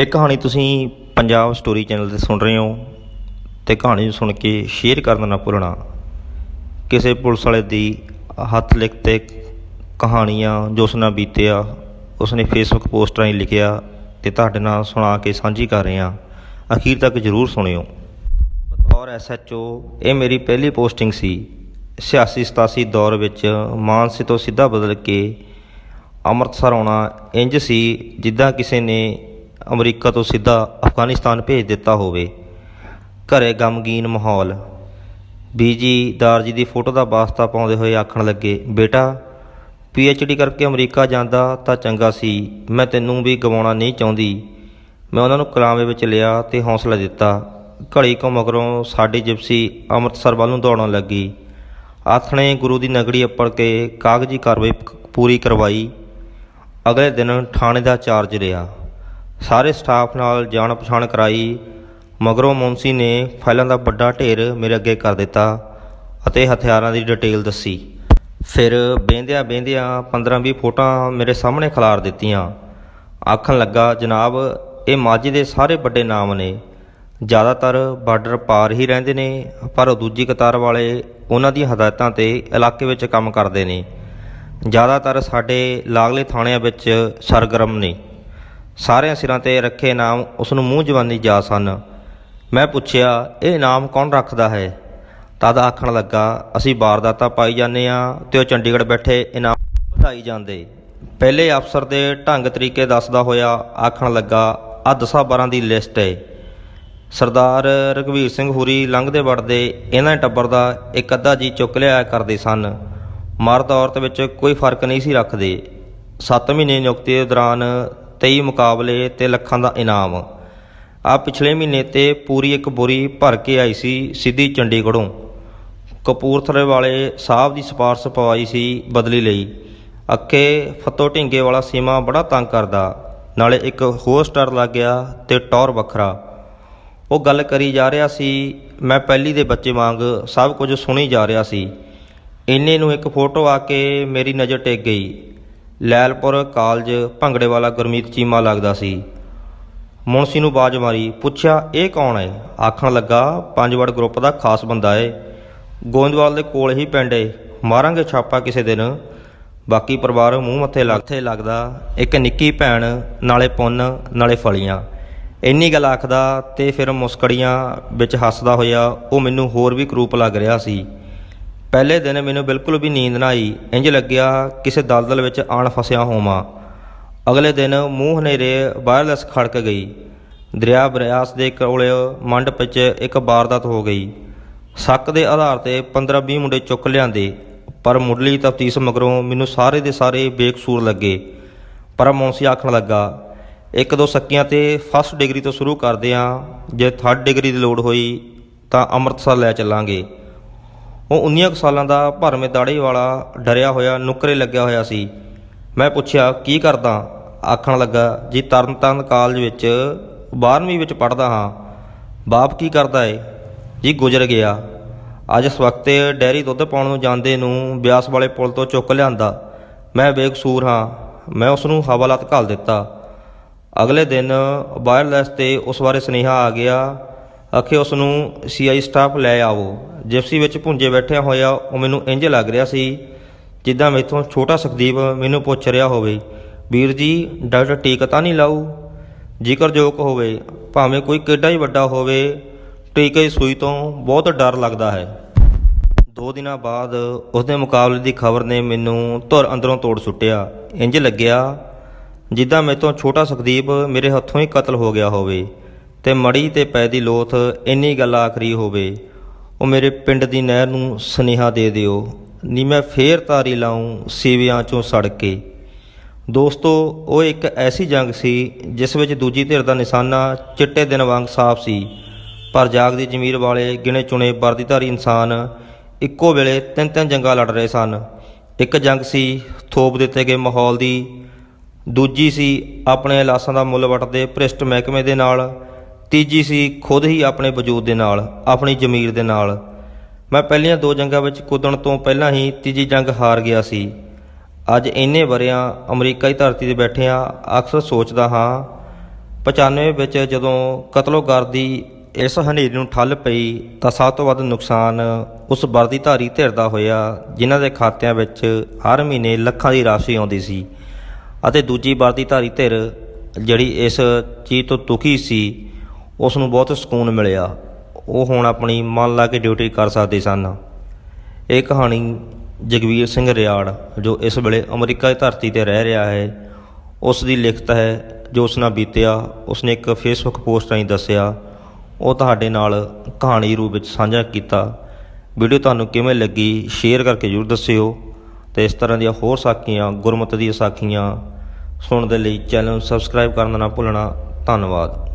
ਇਹ ਕਹਾਣੀ ਤੁਸੀਂ ਪੰਜਾਬ ਸਟੋਰੀ ਚੈਨਲ ਤੇ ਸੁਣ ਰਹੇ ਹੋ ਤੇ ਕਹਾਣੀ ਨੂੰ ਸੁਣ ਕੇ ਸ਼ੇਅਰ ਕਰਨਾ ਨਾ ਭੁੱਲਣਾ। ਕਿਸੇ ਪੁਲਿਸ ਵਾਲੇ ਦੀ ਹੱਥ ਲਿਖਤੇ ਕਹਾਣੀਆਂ ਜੋ ਉਸ ਨਾਲ ਬੀਤਿਆ, ਉਸਨੇ ਫੇਸਬੁੱਕ ਪੋਸਟ ਰਾਹੀਂ ਲਿਖਿਆ ਤੇ ਤੁਹਾਡੇ ਨਾਲ ਸੁਣਾ ਕੇ ਸਾਂਝੀ ਕਰ ਰਹੇ ਹਾਂ। ਅਖੀਰ ਤੱਕ ਜਰੂਰ ਸੁਣਿਓ। ਬਤੌਰ ਐਸਐਚਓ ਇਹ ਮੇਰੀ ਪਹਿਲੀ ਪੋਸਟਿੰਗ ਸੀ। 86 87 ਦੌਰ ਵਿੱਚ ਮਾਨਸੇ ਤੋਂ ਸਿੱਧਾ ਬਦਲ ਕੇ ਅੰਮ੍ਰਿਤਸਰ ਆਉਣਾ ਇੰਜ ਸੀ ਜਿੱਦਾਂ ਕਿਸੇ ਨੇ ਅਮਰੀਕਾ ਤੋਂ ਸਿੱਧਾ ਅਫਗਾਨਿਸਤਾਨ ਭੇਜ ਦਿੱਤਾ ਹੋਵੇ। ਘਰੇ ਗਮਗੀਨ ਮਾਹੌਲ। ਬੀਜੀ ਦਾਰ ਜੀ ਦੀ ਫੋਟੋ ਦਾ ਵਾਸਤਾ ਪਾਉਂਦੇ ਹੋਏ ਆਖਣ ਲੱਗੇ, ਬੇਟਾ ਡੀ ਕਰਕੇ ਅਮਰੀਕਾ ਜਾਂਦਾ ਤਾਂ ਚੰਗਾ ਸੀ। ਮੈਂ ਤੈਨੂੰ ਵੀ ਗਵਾਉਣਾ ਨਹੀਂ ਚਾਹੁੰਦੀ। ਮੈਂ ਉਹਨਾਂ ਨੂੰ ਕਲਾਮੇ ਵਿੱਚ ਲਿਆ ਤੇ ਹੌਸਲਾ ਦਿੱਤਾ। ਘੜੀ ਕੋ ਮਗਰੋਂ ਸਾਡੀ ਜਿਪਸੀ ਅੰਮ੍ਰਿਤਸਰ ਵੱਲ ਨੂੰ ਦੌੜਨ ਲੱਗੀ। ਆਥਣੇ ਗੁਰੂ ਦੀ ਨਗਰੀ ਅੱਪੜ ਕੇ ਕਾਗਜ਼ੀ ਕਾਰਵਾਈ ਪੂਰੀ ਕਰਵਾਈ। ਅਗਲੇ ਦਿਨ ਥਾਣੇ ਦਾ ਚਾਰਜ ਰਿਹਾ। ਸਾਰੇ ਸਟਾਫ ਨਾਲ ਜਾਣ ਪਛਾਣ ਕਰਾਈ। ਮਗਰੋਂ ਮੁੰਸੀ ਨੇ ਫਾਈਲਾਂ ਦਾ ਵੱਡਾ ਢੇਰ ਮੇਰੇ ਅੱਗੇ ਕਰ ਦਿੱਤਾ ਅਤੇ ਹਥਿਆਰਾਂ ਦੀ ਡਿਟੇਲ ਦੱਸੀ। ਫਿਰ ਬਹਿੰਦਿਆਂ ਬਹਿੰਦਿਆਂ 15-20 ਫੋਟੋਆਂ ਮੇਰੇ ਸਾਹਮਣੇ ਖਿਲਾਰ ਦਿੱਤੀਆਂ। ਆਖਣ ਲੱਗਾ, ਜਨਾਬ, ਇਹ ਮਾਝੇ ਦੇ ਸਾਰੇ ਵੱਡੇ ਨਾਮ ਨੇ। ਜ਼ਿਆਦਾਤਰ ਬਾਰਡਰ ਪਾਰ ਹੀ ਰਹਿੰਦੇ ਨੇ, ਪਰ ਦੂਜੀ ਕਤਾਰ ਵਾਲੇ ਉਹਨਾਂ ਦੀਆਂ ਹਦਾਇਤਾਂ ਤੇ ਇਲਾਕੇ ਵਿੱਚ ਕੰਮ ਕਰਦੇ ਨੇ। ਜ਼ਿਆਦਾਤਰ ਸਾਡੇ ਲਾਗਲੇ ਥਾਣਿਆਂ ਵਿੱਚ ਸਰਗਰਮ ਨੇ। ਸਾਰਿਆਂ ਸਿਰਾਂ ਤੇ ਰੱਖੇ ਨਾਮ ਉਸ ਨੂੰ ਮੂੰਹ ਜਵਾਨੀ ਜਾ ਸਨ। ਮੈਂ ਪੁੱਛਿਆ, ਇਹ ਨਾਮ ਕੌਣ ਰੱਖਦਾ ਹੈ? ਤਦ ਆਖਣ ਲੱਗਾ, ਅਸੀਂ ਵਾਰਦਾਤਾਂ ਪਾਈ ਜਾਂਦੇ ਆ ਤੇ ਉਹ ਚੰਡੀਗੜ੍ਹ ਬੈਠੇ ਇਨਾਮ ਵਧਾਈ ਜਾਂਦੇ। ਪਹਿਲੇ ਅਫਸਰ ਦੇ ਢੰਗ ਤਰੀਕੇ ਦੱਸਦਾ ਹੋਇਆ ਆਖਣ ਲੱਗਾ ਆ ਦਸਾਂ 12 ਦੀ ਲਿਸਟ ਹੈ ਸਰਦਾਰ ਰਘਵੀਰ ਸਿੰਘ ਹੁਰੀ ਲੰਘਦੇ ਵੜਦੇ ਇਹਨਾਂ ਟੱਬਰ ਦਾ ਇੱਕ ਅੱਧਾ ਜੀ ਚੁੱਕ ਲਿਆ ਕਰਦੇ ਸਨ। ਮਰਦ ਔਰਤ ਵਿੱਚ ਕੋਈ ਫ਼ਰਕ ਨਹੀਂ ਸੀ ਰੱਖਦੇ। 7 ਮਹੀਨੇ ਨਿਯੁਕਤੀ ਦੇ ਦੌਰਾਨ 23 ਮੁਕਾਬਲੇ ਤੇ ਲੱਖਾਂ ਦਾ ਇਨਾਮ। ਆ ਪਿਛਲੇ ਮਹੀਨੇ ਤੇ ਪੂਰੀ ਇੱਕ ਬੋਰੀ ਭਰ ਕੇ ਆਈ ਸੀ ਸਿੱਧੀ ਚੰਡੀਗੜ੍ਹੋਂ। ਕਪੂਰਥਲੇ ਵਾਲੇ ਸਾਹਿਬ ਦੀ ਸਿਫਾਰਸ਼ ਪਵਾਈ ਸੀ ਬਦਲੀ ਲਈ। ਅੱਕੇ ਫਤੋ ਢਿੰਗੇ ਵਾਲਾ ਸੀਮਾ ਬੜਾ ਤੰਗ ਕਰਦਾ, ਨਾਲੇ ਇੱਕ ਹੋਰ ਸਟਾਰ ਲੱਗ ਗਿਆ ਤੇ ਟੌਰ ਵੱਖਰਾ। ਉਹ ਗੱਲ ਕਰੀ ਜਾ ਰਿਹਾ ਸੀ, ਮੈਂ ਪਹਿਲੀ ਦੇ ਬੱਚੇ ਵਾਂਗ ਸਭ ਕੁਝ ਸੁਣੀ ਜਾ ਰਿਹਾ ਸੀ। ਇੰਨੇ ਨੂੰ ਇੱਕ ਫੋਟੋ ਆ ਕੇ ਮੇਰੀ ਨਜ਼ਰ ਟਿਕ ਗਈ। ਲੈਲਪੁਰ ਕਾਲਜ ਭੰਗੜੇ ਵਾਲਾ ਗੁਰਮੀਤ ਚੀਮਾ ਲੱਗਦਾ ਸੀ। ਮੁਨਸੀ ਨੂੰ ਬਾਜ ਮਾਰੀ, ਪੁੱਛਿਆ, ਇਹ ਕੌਣ ਹੈ? ਆਖਣ ਲੱਗਾ ਪੰਜਵੜ ਗਰੁੱਪ ਦਾ ਖਾਸ ਬੰਦਾ ਏ। ਗੋਇੰਦਵਾਲ ਦੇ ਕੋਲ ਹੀ ਪਿੰਡ ਏ। ਮਾਰਾਂਗੇ ਛਾਪਾ ਕਿਸੇ ਦਿਨ। ਬਾਕੀ ਪਰਿਵਾਰ ਮੂੰਹ ਮੱਥੇ ਲੱਗਥੇ ਲੱਗਦਾ, ਇੱਕ ਨਿੱਕੀ ਭੈਣ, ਨਾਲੇ ਪੁੰਨ, ਨਾਲੇ ਫਲੀਆਂ। ਇੰਨੀ ਗੱਲ ਆਖਦਾ ਤੇ ਫਿਰ ਮੁਸਕੜੀਆਂ ਵਿੱਚ ਹੱਸਦਾ ਹੋਇਆ ਉਹ ਮੈਨੂੰ ਹੋਰ ਵੀ ਕਰੂਪ ਲੱਗ ਰਿਹਾ ਸੀ। ਪਹਿਲੇ ਦਿਨ ਮੈਨੂੰ ਬਿਲਕੁਲ ਵੀ ਨੀਂਦ ਨਾ ਆਈ। ਇੰਜ ਲੱਗਿਆ ਕਿਸੇ ਦਲਦਲ ਵਿੱਚ ਆਣ ਫਸਿਆ ਹੋਵਾਂ। ਅਗਲੇ ਦਿਨ ਮੂੰਹ ਹਨੇਰੇ ਵਾਇਰਲੈਸ ਖੜਕ ਗਈ। ਦਰਿਆ ਬਰਿਆਸ ਦੇ ਕੋਲੇ ਮੰਡ ਵਿੱਚ ਇੱਕ ਵਾਰਦਾਤ ਹੋ ਗਈ। ਸ਼ੱਕ ਦੇ ਆਧਾਰ ਤੇ 15-20 ਮੁੰਡੇ ਚੁੱਕ ਲਿਆਂਦੇ। ਪਰ ਮੁੱਢਲੀ ਤਫਤੀਸ਼ ਮਗਰੋਂ ਮੈਨੂੰ ਸਾਰੇ ਦੇ ਸਾਰੇ ਬੇਕਸੂਰ ਲੱਗੇ। ਪਰ ਮੌਂਸੀ ਆਖਣ ਲੱਗਾ, ਇੱਕ ਦੋ ਸੱਕੀਆਂ ਤੇ ਫਸਟ ਡਿਗਰੀ ਤੋਂ ਸ਼ੁਰੂ ਕਰਦੇ ਆਂ। ਜੇ ਥਰਡ ਡਿਗਰੀ ਦੀ ਲੋੜ ਹੋਈ ਤਾਂ ਅੰਮ੍ਰਿਤਸਰ ਲੈ ਚੱਲਾਂਗੇ। ਉਹ 19 ਕੁ ਸਾਲਾਂ ਦਾ ਭਰਮੇ ਦਾੜੀ ਵਾਲਾ ਡਰਿਆ ਹੋਇਆ, ਨੁਕਰੇ ਲੱਗਿਆ ਹੋਇਆ ਸੀ। ਮੈਂ ਪੁੱਛਿਆ, ਕੀ ਕਰਦਾ? ਆਖਣ ਲੱਗਾ, ਜੀ, ਤਰਨਤਾਰਨ ਕਾਲਜ ਵਿੱਚ 12ਵੀਂ ਵਿੱਚ ਪੜ੍ਹਦਾ ਹਾਂ। ਬਾਪ ਕੀ ਕਰਦਾ ਏ? ਜੀ, ਗੁਜ਼ਰ ਗਿਆ। ਅੱਜ ਇਸ ਵਕਤੇ ਡੈਰੀ ਦੁੱਧ ਪਾਉਣ ਨੂੰ ਜਾਂਦੇ ਨੂੰ ਬਿਆਸ ਵਾਲੇ ਪੁਲ ਤੋਂ ਚੁੱਕ ਲਿਆਂਦਾ। ਮੈਂ ਬੇਕਸੂਰ ਹਾਂ। ਮੈਂ ਉਸ ਨੂੰ ਹਵਾਲਾਤ ਘਾਲ ਦਿੱਤਾ। ਅਗਲੇ ਦਿਨ ਵਾਇਰਲੈਸ ਤੇ ਉਸ ਬਾਰੇ ਸੁਨੇਹਾ ਆ ਗਿਆ। ਆਖੇ, ਉਸ ਨੂੰ ਸੀਆਈ ਸਟਾਫ ਲੈ ਆਵੋ। ਜਿਪਸੀ ਵਿੱਚ ਭੁੰਜੇ ਬੈਠਿਆ ਹੋਇਆ, ਉਹ ਮੈਨੂੰ ਇੰਜ ਲੱਗ ਰਿਹਾ ਸੀ ਜਿੱਦਾਂ ਮੈਥੋਂ ਛੋਟਾ ਸੁਖਦੀਪ ਮੈਨੂੰ ਪੁੱਛ ਰਿਹਾ ਹੋਵੇ, ਵੀਰ ਜੀ, ਡਾਕਟਰ ਟੀਕਾ ਤਾਂ ਨਹੀਂ ਲਾਊ? ਜੇਕਰ ਜੋਕ ਹੋਵੇ, ਭਾਵੇਂ ਕੋਈ ਕਿੱਡਾ ਹੀ ਵੱਡਾ ਹੋਵੇ, ਟੀਕੇ ਦੀ ਸੂਈ ਤੋਂ ਬਹੁਤ ਡਰ ਲੱਗਦਾ ਹੈ। ਦੋ ਦਿਨਾਂ ਬਾਅਦ ਉਸਦੇ ਮੁਕਾਬਲੇ ਦੀ ਖਬਰ ਨੇ ਮੈਨੂੰ ਧੁਰ ਅੰਦਰੋਂ ਤੋੜ ਸੁੱਟਿਆ। ਇੰਜ ਲੱਗਿਆ ਜਿੱਦਾਂ ਮੈਥੋਂ ਛੋਟਾ ਸੁਖਦੀਪ ਮੇਰੇ ਹੱਥੋਂ ਹੀ ਕਤਲ ਹੋ ਗਿਆ ਹੋਵੇ ਤੇ ਮੜੀ ਤੇ ਪੈ ਦੀ ਲੋਥ ਇੰਨੀ ਗੱਲ ਆਖਰੀ ਹੋਵੇ। ਉਹ ਮੇਰੇ ਪਿੰਡ ਦੀ ਨਹਿਰ ਨੂੰ ਸੁਨੇਹਾ ਦੇ ਦਿਓ। ਨੀ ਮੈਂ ਫੇਰ ਤਾਰੀ ਲਾਉਂ ਸੀਵਿਆਂ ਚੋਂ ਸੜ ਕੇ। ਦੋਸਤੋ, ਉਹ ਇੱਕ ਐਸੀ ਜੰਗ ਸੀ, ਜਿਸ ਵਿੱਚ ਦੂਜੀ ਧਿਰ ਦਾ ਨਿਸ਼ਾਨਾ ਚਿੱਟੇ ਦਿਨ ਵਾਂਗ ਸਾਫ਼ ਸੀ। ਪਰ ਜਾਗਦੀ ਜ਼ਮੀਰ ਵਾਲੇ ਗਿਣੇ ਚੁਣੇ ਵਰਦੀਧਾਰੀ ਇਨਸਾਨ ਇੱਕੋ ਵੇਲੇ ਤਿੰਨ ਤਿੰਨ ਜੰਗਾਂ ਲੜ ਰਹੇ ਸਨ। ਇੱਕ ਜੰਗ ਸੀ ਥੋਪ ਦਿੱਤੇ ਗਏ ਮਾਹੌਲ ਦੀ, ਦੂਜੀ ਸੀ ਆਪਣੇ ਲਾਸਾਂ ਦਾ ਮੁੱਲ ਵਟਦੇ ਭ੍ਰਿਸ਼ਟ ਮਹਿਕਮੇ ਦੇ ਨਾਲ ਤੀਜੀ ਸੀ ਖੁਦ ਹੀ ਆਪਣੇ ਵਜੂਦ ਦੇ ਨਾਲ, ਆਪਣੀ ਜ਼ਮੀਰ ਦੇ ਨਾਲ। ਮੈਂ ਪਹਿਲੀਆਂ ਦੋ ਜੰਗਾਂ ਵਿੱਚ ਕੁੱਦਣ ਤੋਂ ਪਹਿਲਾਂ ਹੀ ਤੀਜੀ ਜੰਗ ਹਾਰ ਗਿਆ ਸੀ। ਅੱਜ ਇੰਨੇ ਵਰਿਆਂ ਅਮਰੀਕਾ ਦੀ ਧਰਤੀ ਤੇ ਬੈਠਿਆਂ ਅਕਸਰ ਸੋਚਦਾ ਹਾਂ 95 ਵਿੱਚ ਜਦੋਂ ਕਤਲੋਗਰਦੀ ਇਸ ਹਨੇਰੀ ਨੂੰ ਠੱਲ ਪਈ ਤਾਂ ਸਭ ਤੋਂ ਵੱਧ ਨੁਕਸਾਨ ਉਸ ਵਰਦੀਧਾਰੀ ਧਿਰ ਦਾ ਹੋਇਆ, ਜਿਨ੍ਹਾਂ ਦੇ ਖਾਤਿਆਂ ਵਿੱਚ ਹਰ ਮਹੀਨੇ ਲੱਖਾਂ ਦੀ ਰਾਸ਼ੀ ਆਉਂਦੀ ਸੀ। ਅਤੇ ਦੂਜੀ ਵਰਦੀਧਾਰੀ ਧਿਰ ਜਿਹੜੀ ਇਸ ਚੀਜ਼ ਤੋਂ ਦੁਖੀ ਸੀ ਉਸ ਨੂੰ ਬਹੁਤ ਸਕੂਨ ਮਿਲਿਆ। ਉਹ ਹੁਣ ਆਪਣੀ ਮਨ ਲਾ ਕੇ ਡਿਊਟੀ ਕਰ ਸਕਦੇ ਸਨ। ਇਹ ਕਹਾਣੀ ਜਗਵੀਰ ਸਿੰਘ ਰਿਆੜ, ਜੋ ਇਸ ਵੇਲੇ ਅਮਰੀਕਾ ਦੀ ਧਰਤੀ ਤੇ ਰਹਿ ਰਿਹਾ ਹੈ ਉਸ ਦੀ ਲਿਖਤ ਹੈ, ਜੋ ਉਸ ਨਾਲ ਬੀਤਿਆ, ਉਸਨੇ ਇੱਕ ਫੇਸਬੁੱਕ ਪੋਸਟ ਰਾਹੀਂ ਦੱਸਿਆ। ਉਹ ਤੁਹਾਡੇ ਨਾਲ ਕਹਾਣੀ ਰੂਪ ਵਿੱਚ ਸਾਂਝਾ ਕੀਤਾ। ਵੀਡੀਓ ਤੁਹਾਨੂੰ ਕਿਵੇਂ ਲੱਗੀ ਸ਼ੇਅਰ ਕਰਕੇ ਜ਼ਰੂਰ ਦੱਸਿਓ। ਤੇ ਇਸ ਤਰ੍ਹਾਂ ਦੀਆਂ ਹੋਰ ਸਾਖੀਆਂ, ਗੁਰਮਤਿ ਦੀਆਂ ਸਾਖੀਆਂ ਸੁਣਨ ਦੇ ਲਈ ਚੈਨਲ ਨੂੰ ਸਬਸਕ੍ਰਾਈਬ ਕਰਨਾ ਨਾ ਭੁੱਲਣਾ। ਧੰਨਵਾਦ।